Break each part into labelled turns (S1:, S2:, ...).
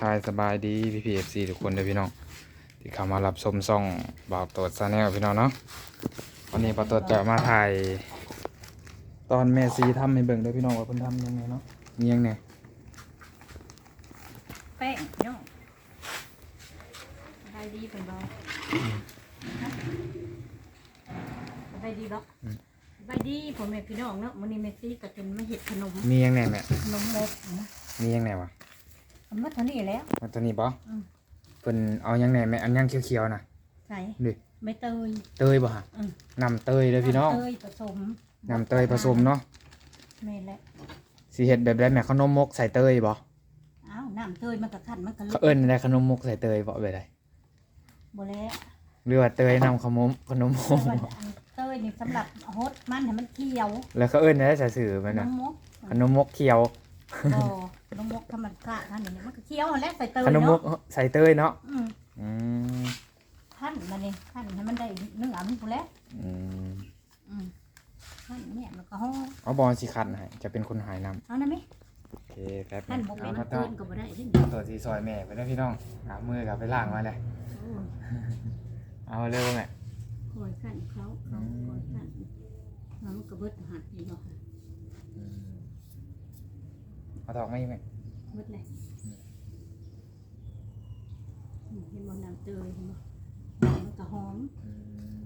S1: ทายสบายดีพี่พีเอฟซีทุกคนเลยพี่น้อง ที่เข้ามารับชมซ่องบ่าวตดซาแนลพี่น้องเนาะวันนี้บ่าวตดจะมาถ่าย ตอนแม่ซีทำให้เบิ่งด้วยพี่น้องว่าเพิ่นทำยังไงเนาะมียังไง
S2: แป้งเนาะได้ดีเป็นบ่ได้ดีบ่ได้ดีพ่อแม่พี่น้องเนาะมื้อนี้แม่ซีก็จนมาเฮ็ดขนม
S1: มียังไงแม่
S2: ขนมมกนะ
S1: มียังไงวะ
S2: ทำ มาเท่านี้แล้ว
S1: มาตัวนี้บ่
S2: อืม
S1: เพิ่นเอายังไงแม่อันยังเขียวๆน่ะ
S2: ใส่
S1: ดิ
S2: ใบเตย
S1: เตยบ่ฮะ
S2: อืม
S1: น้ำเตยเลยพี่น้อง
S2: เตยผสม
S1: น้ำเตยผสมเนาะ
S2: แม่นแหละ
S1: สิเฮ็ดแบบใดแม่ขนมมกใส่เตยบ่
S2: อ้าวน้ำเตยมันก็คั่นมันก็
S1: เขาเอิ้นได้ขนมมกใส่เตยบ่แบบใด
S2: บ่แล้ว
S1: หรือว่าเตยนำขนมขนมม
S2: แต่
S1: ก
S2: ว่าอันเตยนี่สำหรับฮดมันให้มันเขียว
S1: แล้วเขาเอิ้นได้ใส่สื่อ
S2: ข
S1: มัน
S2: น
S1: น่ะ
S2: มมก
S1: ขนมมกเขียว
S2: บ่ข นมมกธรรมชาตินั่นนี่มันก็เขียวนั่นแหละใส่เตย
S1: ขนมม
S2: เนาะ
S1: กใส่เตยเนาะ
S2: อืม
S1: อืม
S2: ขั้นมานี่ขั้นให้มันได้เนื้อมันพูนแหล้ว
S1: อืม
S2: อืมขั้นเนี่ยมันก็ห้อง
S1: เอาบอลสิคัดให้จะเป็นคนหายนำ
S2: เอานะมิ
S1: โอเคแป๊บนึ
S2: ขั้น
S1: ง
S2: บ่
S1: เอา
S2: เป็น
S1: มา
S2: เกิ
S1: ต่อน
S2: ก็บ่ได้ที่
S1: เอาตัวสีซอยแม่ไปแล้วพี่น้องเอามือกลับไปล้างมาเลย
S2: โอ้ย
S1: เอาเร็วแม่
S2: คอยขั้นเขาเขาคอยขั้นแล้วมันก็เบิดหัดนี่บ่ค่ะ
S1: อืม เอาตอกไม่แม่
S2: เบิดเลยอืมเห็นบ่น้ำเตยเห็นบ่มันก็หอม
S1: อืม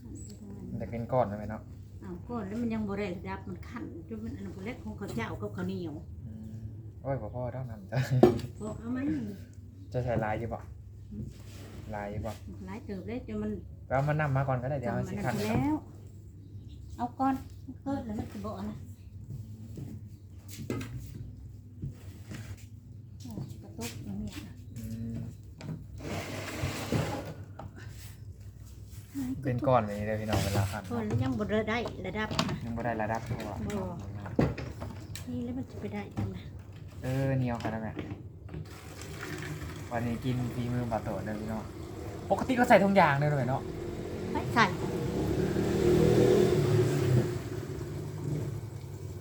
S2: ขั้นไปทางนั้น
S1: มันจะเป็นก้อนไหมเนาะ
S2: เอาก้อนแล้วมันยังบ่ได้ระดับมันขั้นจนมันอันนั้นบ่เล็กของข้าวเจ้ากับข้าวเหนียว
S1: อืมโอ้ยพ่อพ่อต้องนำจ้ะ
S2: บอกเอาไหม
S1: จะใช้ลายอยู่บ่ลายอยู่บ่
S2: หลายเติบเลยจนมัน
S1: ก็เอามันนำมาก่อนก็ได้เดี๋ยว
S2: จำ
S1: เอา
S2: มัน
S1: สิ
S2: นั่น
S1: คัด
S2: ไป
S1: ให้
S2: แล้ว เอาก้อนเกิดแล้วมันจะบอกนะโอ้ กระตุกอย่างนี้นะ
S1: อืมเป็นก้อนแบบนี้เลยพี่น้องเวลาคัด
S2: ก้อนแล้วยังบ่ได้ได้ระดับนะ
S1: ยังไม่ได้ระดับตัว
S2: บ่นี่แล้วมันจะไปได้ยังนะ
S1: เออเหนียวค่ะนะแม่วันนี้กินฝีมือบาโตะเลยพี่น้องปกติก็ใส่ทุงยางเลยเลยเนาะ
S2: ไปใส่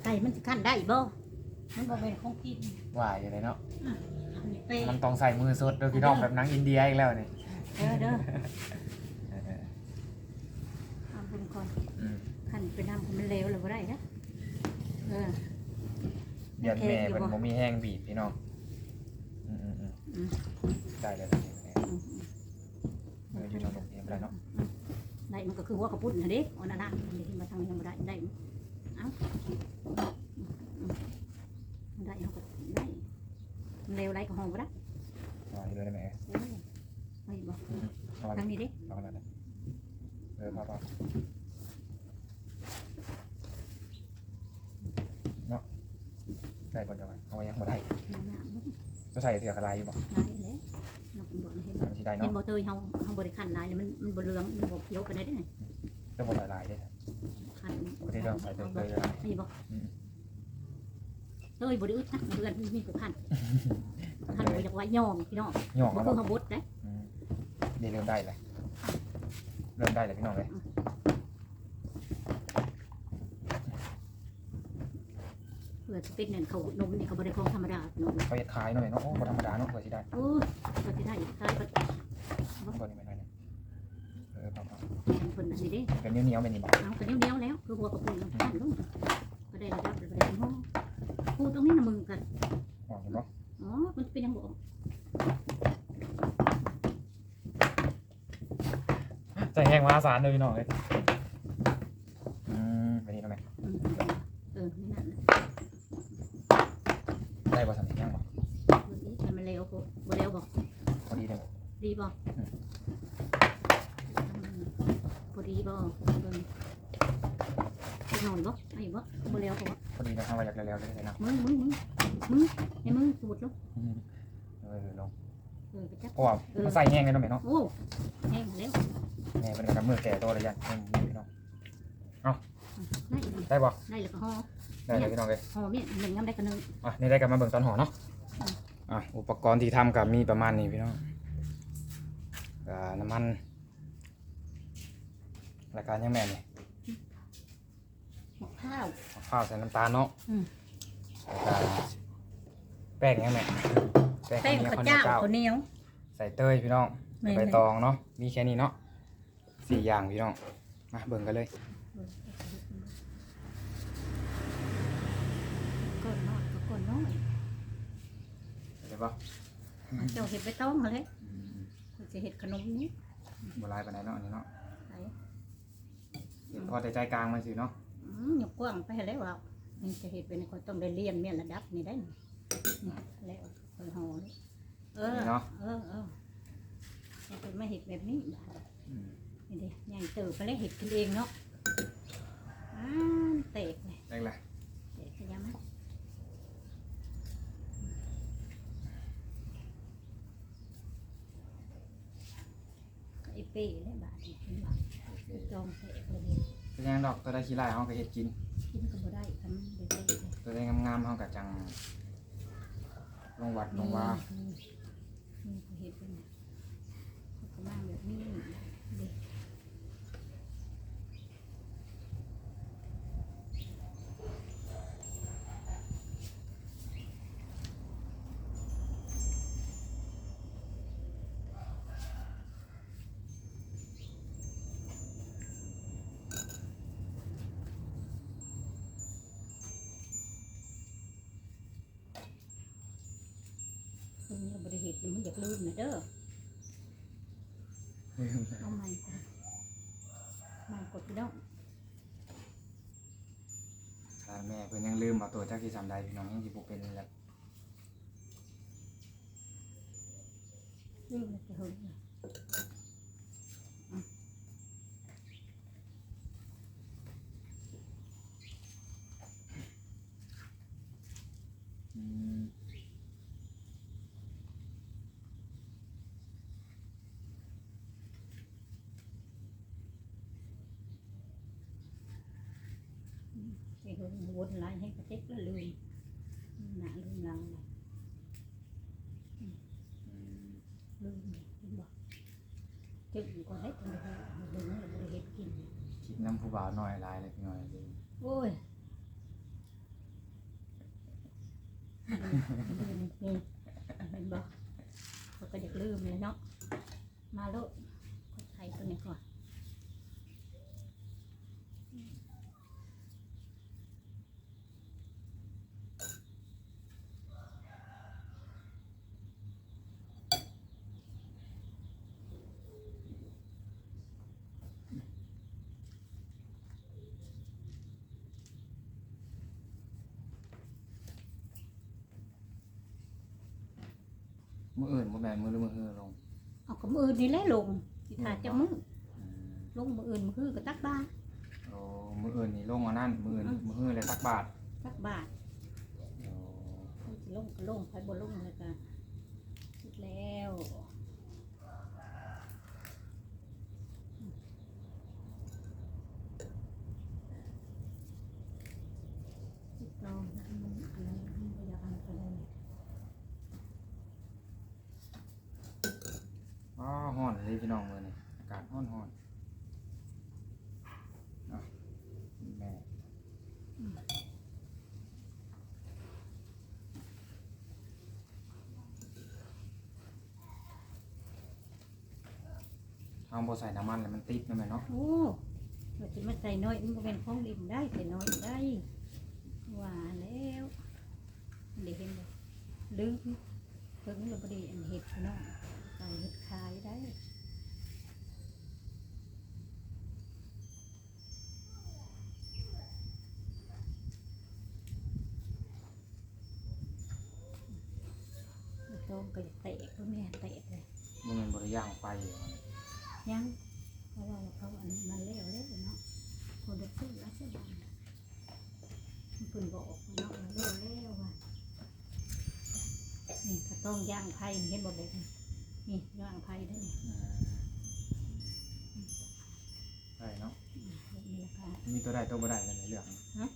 S2: ใส่มันจะขั้นได้บ่ มันบ่เป็นของกิน
S1: หวายอยู่เลยเนาะ
S2: อันนี้เป้
S1: มันต้องใส่มือสดด้วยพี่น้องแบบหนังอินเดียอีกแล้วนี่
S2: เด้อเด้อ
S1: เออ
S2: เอาเป็นก่อน
S1: อืม
S2: ขั้นไปน้ำมันเลวเลยบ่ได้นะเออ
S1: เดือนแม่เป็นผมมีแห้งบีบพี่น้องอืมอืมอืม
S2: อืม
S1: ได้เลย
S2: อืม
S1: เอออยู่ทางโรงเรียนได้เนาะ
S2: ได้มันก็คือหัวกระปุ้นนะเด็กอันนั้นนะอันนี้มาทางนี้ยังไม่ได้ได้เอ้า ได้เขาก็ได้มันเร็วไรก็ห้องก็ได้
S1: หวายอยู่เลยได้ไหม
S2: เออไม่บอก
S1: เอามา
S2: ทางนี้เด็ก
S1: เอามาเลยเออพอพอเนาะได้ก่อนจะมาเอาไว้ยังไม่ได้
S2: น้ำน้ำได้
S1: จะใส่เสือกระไรอยู่บ่
S2: แล้วเราเป็นบอกเห็น
S1: มันสิได้
S2: เห็น
S1: เนาะ
S2: บ่เตยเขาเขาบริขันลายเลยมันมันบเหลืองมันบอกเขียวกันได้ด้วย
S1: เรื่องบนลายๆได้
S2: ขัน
S1: ปกติเราใส่เตยเลยนะ
S2: นี่บ อกเตยบริอึดนะเดือนมีกูขันขันไปจากไว้ย่อมพี่น้อง
S1: หย่อง
S2: มัน
S1: แล้ว
S2: คือ
S1: บ่
S2: เขาบดได้
S1: อืมนี่เริ่มได้เลยเริ่มได้เลยพี่น้องเลย
S2: เพื่อจะเป็นเนี่ยเขานมนี่เขาบริคองธรรมดาเนาะ
S1: เขาจะขายหน่อยเนาะโอ้บ่ธรรมดาเนาะเผื่อสิได้
S2: โอ้ยก็จะได้ใช่ก็
S1: ตัวนี้ไม่ได้เนี่ยเออพอพอ
S2: เป็นคนอันนี้เด้
S1: เป็นเหนียวๆเป็นนี่บ่
S2: เอากระเนี้ยวเนี้ยวแล้ว คือหัวกระปุกน้ำตาลลงก็ได้ระดับเลยก็ได้ห้อง พูดตรงนี้นะมึงกัน
S1: ออกเห็นบ่
S2: อ๋อ มันเป็นยังบอก
S1: ใส่แห้งมหาศาลเลยพี่น้องเลยอืมเป็นนี่ทำไม
S2: อืมเออไม่นั่นนะ
S1: ได้บ่สั่นแห้งบ่
S2: ดูสิให้มันเร็วกูบ่เร็วบอก
S1: พอดีเลย
S2: ดีบอกพอดีบอกเบิ่งไปนอนบอกไอ้บอกบ่เร็วบอก
S1: พอดีเลยทำมาจากแล้วๆเลยนะ
S2: มึงมึงมึงมึงไอ้มึงสูดลูก
S1: อืมเออลง
S2: เออไปจับ
S1: เพราะว่ามันใส่แห้งเลยเนาะแม่เนาะ
S2: โอ้แห้งแล้ว
S1: แม่เป็นกำมือแก่ตัวเลยยันแห้งพี่น้อง
S2: ได้อีก
S1: ได้บ่
S2: ได้แล้วก็ห่อ
S1: ได้เลยพี่น้องเลย
S2: ห่อเนี่ยหนึ่งน้ำได้กันหนึ่ง
S1: อะนี่ได้กันมาเบิ่งตอนห่อเนาะอะอุปกรณ์ที่ทำกับมีประมาณนี้พี่น้องอ่าน้ำมันรายการยังแม่นี่
S2: ห มกข้าว
S1: ข้าวใส่น้ำตาลเนาะ
S2: อืม
S1: แล้วก็แป้งยังไงแป้ง
S2: แป้ง
S1: ข้าว
S2: ข้าว
S1: เหนียว
S2: เจ้า
S1: ข้าวเหนียว
S2: ข้าวเหนียว
S1: ใส่เต้ยพี่น้อง
S2: แม่น
S1: ใบตองเนาะมีแค่นี้เนาะสี่อย่างพี่น้องมาเบิ่งกันเลย
S2: ก้อนน้อยก็ก้อนน้อย
S1: เดี๋ยวปะ
S2: เจ้าเห็ดใบตองมาเลยเขาจะเห็ดขนมนี้
S1: โบราณปานใดเนาะอันนี้เนาะ
S2: ไหน
S1: เห็นพอแต่ใจกลางมันสิเนาะ
S2: อืมยกกว้างไปแล้วว่ามันจะเห็ดเป็นคนต้องได้เรียนเมียนระดับนี่ได้นี่นี่แล้วคนห่อเลยเออ
S1: นี่เนาะ
S2: เออเออแต่เป็นไม่เห็ดแบบนี้บาด
S1: อืม
S2: นี่ดิใหญ่เติบไปแล้วเห็ดกินเองเนาะอ้าเตกเลย
S1: ได้เลย
S2: เตกขยำไอ้เป้เลยบาดนี่เห็นบ่จองเตกเลย เนี่ย
S1: เป็นยังดอกตัวได้ขี้ไล่เฮาก็เฮ็ดกิน
S2: กินก็บ่ได้ทำเด็กๆเลย
S1: ตัวได้งามๆเฮาก็จังลงวัดลงว่า
S2: นี่นี่เขาเห็ดเป็นเขาก็มาแบบนี้ หตุมันอยากลืมนะเด้อเอาใหม่ก่อนใหม่กดพี่น้อง
S1: ถ้าแม่เพิ่นยังลืมเอาตัวจักที่สามใดพี่น้องยังสิบ่เป็นแล้ว
S2: ลืมแล้วจะหึงเลย
S1: อืม
S2: จะหึ งวนไล่ให้กระเต็กแล้วลืมหนาลืมหลังเลย
S1: อืม
S2: ลืมเลยเห็นบอกจึงก็ให้คนเดียวลืมแล้วบริเหตุกิน
S1: คิดน้ำผู้บ่าวน้อยหลายเลยพี่น้อยลืม
S2: โอ้ยลืมนี่เห็นบอกเขาก็อยากลืมเลยเนาะมาโลดคนไทยตัวนี้ก่อน
S1: มื้ออื่นบ่แม่นมื้อหรือมื้อฮือลง
S2: เอากับมืออื่นนี่แหละลงสิขาดจะมือ
S1: อืม
S2: ลงมืออื่นมือคือก็ตักบาท
S1: โอ้มื้ออื่นนี่ลงเอานั่นมื้ออื่น
S2: อืม
S1: มื้อฮือเลยตักบาท
S2: ตักบาท
S1: โอ้
S2: เขาสิลงก็ลงไปบ่ลงเลยก็คิดแล้วคิดลองนะมันอะไรมันบ่อยากเอันอะไร
S1: อ้อฮ้อนเลยพี่น้องมื้อนี้อากาศฮ้อนฮ้อนแม่ทางบ่ใส่น้ำมันแล้วมันติดนะแม่เนาะ
S2: โอ้เราจะมาใส่น้อยมันก็เป็นของดิมได้ใส่น้อยได้ว่าแล้วเด็กเห็นบ่ลืมเพิ่งเราบ่ได้อันเห็ดพี่น้อง ใส่เห็ดขายได้โตก็จะเตะก็แม่เตะเลย
S1: บ่แม่นบ่ได้ย่างไฟอยู่มัน
S2: ยังเพราะว่าเขาอันมาเลี้ยวเลี้ยวเนาะคนจะซื้อแล้วใช่บ้างมันคุณบอกเนาะเลี้ยวเลี้ยวว่านี่ถ้าต้องย่างไผ่นี่เห็นบอกแบบ นี้นี่ย่างไผ่ได้นี่
S1: อืมได้เนาะ
S2: อืมแบบนี้ราคา
S1: มีตัวใดตัวบ่ได้กันเลือก
S2: ฮะ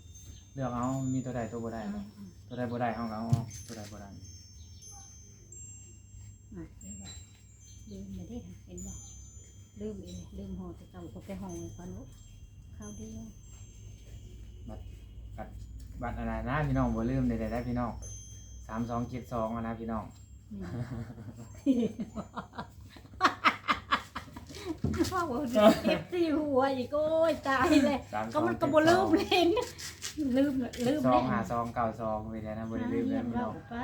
S1: เลือกเอามีตัวใดตัวบ่ได้
S2: อืมอืม
S1: ตัวใดบ่ได้เอาก็เอาออกตัวใดบ่ได้
S2: อะเห็นบ่ลืมไม่ได้ค่ะเห็นบ่ลืมอีกลืมห่อแต่เก่าก็ไปห่อไว้ก่อนเนาะข้าวเดียว
S1: บัตรอันนั้นนะพี่น้องบ่ลืมใดๆได้พี่น้องสามสองเจ็ดสองนะพี่น้อง
S2: ว่าว่าเจ็บที่หัวอีกโอ้ยตายเลย
S1: สามส
S2: ก็
S1: อง
S2: มันก็บ่ลืมเลยนะลืมลืม
S1: สอ
S2: เล
S1: ง
S2: ย
S1: หาสองเก้าสองไปแล้วนะบริลืมเลยพี่น้อง
S2: ไป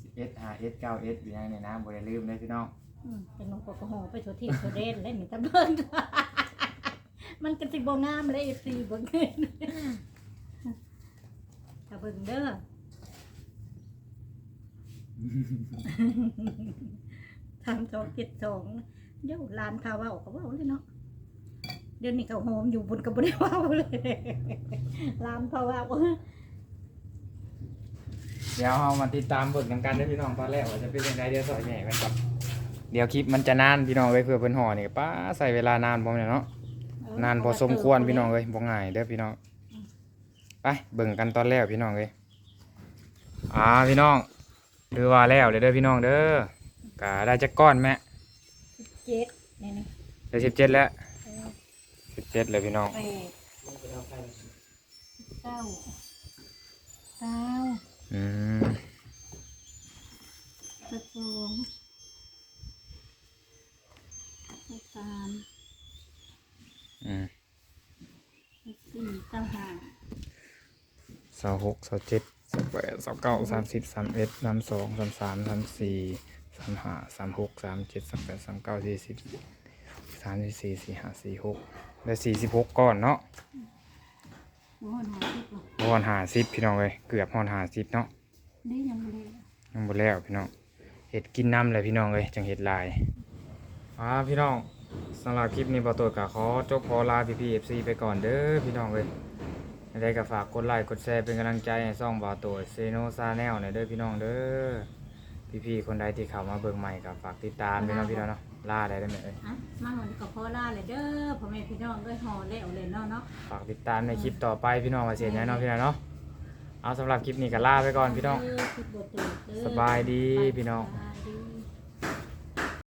S1: สิบเอ็ดหาเอสเก้าเอสอยู่ในนี่นะบริลืมเลยพี่น้อง
S2: อืมเป็นนกกระหอไปทั่วที่ทั่วเดนแล้วนี่ตะเบิ่งมันก็สิบ่งามเลยสิเบิ่งถ้าเบิ่งเด้อ ทำสองเจ็ดสองเดี๋ยวลานพาว่าออก็เว่าเลยเนาะเดี๋ยวนี้เขาโฮมอยู่บนกับบนเว่าเลยลานพาว่า
S1: เดี๋ยวเรามาติดตามบิ่งนำกันได้พี่น้องตอนแรกว่าจะเป็นยังไงเดี๋ยวสอยแหน่กันก่อนเดี๋ยวคลิปมันจะนานพี่น้องเลยเพื่อเพิ่นห่อนี่ป้าใส่เวลานานพอเนี่ยเนาะนานพอสมควรพี่น้องเลยบ่ง่ายเด้อพี่น้องไปเบิ่งกันตอนแรกพี่น้องเลยอ่าพี่น้อง คือว่าแล้วเลยเด้อพี่น้องเด้อกะได้จักก้อนแม่
S2: เจ็ดนี่นี่
S1: ได้สิบเจ็ดแล้ว
S2: เออ
S1: สิบเจ็ดเลยพี่น้อง
S2: แปดเก้าเก้า
S1: อืม
S2: สิบสองสิบสาม
S1: อืม
S2: สิบสี่เก้าห้า
S1: สาวหกสาวเจ็ด สาวแปดสาวเก้าสามสิบสามเอ็ดสามสองสามสามสามสี่สามห้าสามหกสามเจ็ดสามแปดสามเก้าสี่สิบสามสี่สี่สี่ห้าสี่หกได้สี่สิบหกก้อนเนาะ
S2: โอ้โหหาสิบหรอ
S1: ฮอนหาสิบพี่น้องเลยเกือบฮอนหาสิบเนาะ
S2: นี่ยังไม่ได้
S1: ยังบ่แล้วพี่น้องเห็ดกินน้ำเลยพี่น้องเลยจังเห็ดลายอ่าพี่น้องสำหรับคลิปนี้บอตัวกะขอจบขอลาพี่พีเอฟซีไปก่อนเด้อพี่น้องเลย ได้ก็ฝากกดไลค์กดแชร์เป็นกำลังใจให้ซ่องบอตัวเซโนซาแนลหน่อยเด้อพี่น้องเด้อพี่ๆคนใดที่เข้ามาเบิ่งใหม่ก็ฝากติดตามพี่น้องพี่น้องเนาะลาได้ได้ไหมเอ่ย
S2: อะมาหน่อยก็พอล่าเลยเด้อพ่อแม่พี่น้องด้วยห่อแล้วเลยเนาะเนาะ
S1: ฝากติดตามในคลิปต่อไปพี่น้องมาเสียแน่นอนพี่น้องเนาะเอาสำหรับคลิปนี้ก็ลาไปก่อนพี่น้อง
S2: เด้คิดบ่ตื่นเด้อ
S1: สบายดีพี่น้อง
S2: สบายดี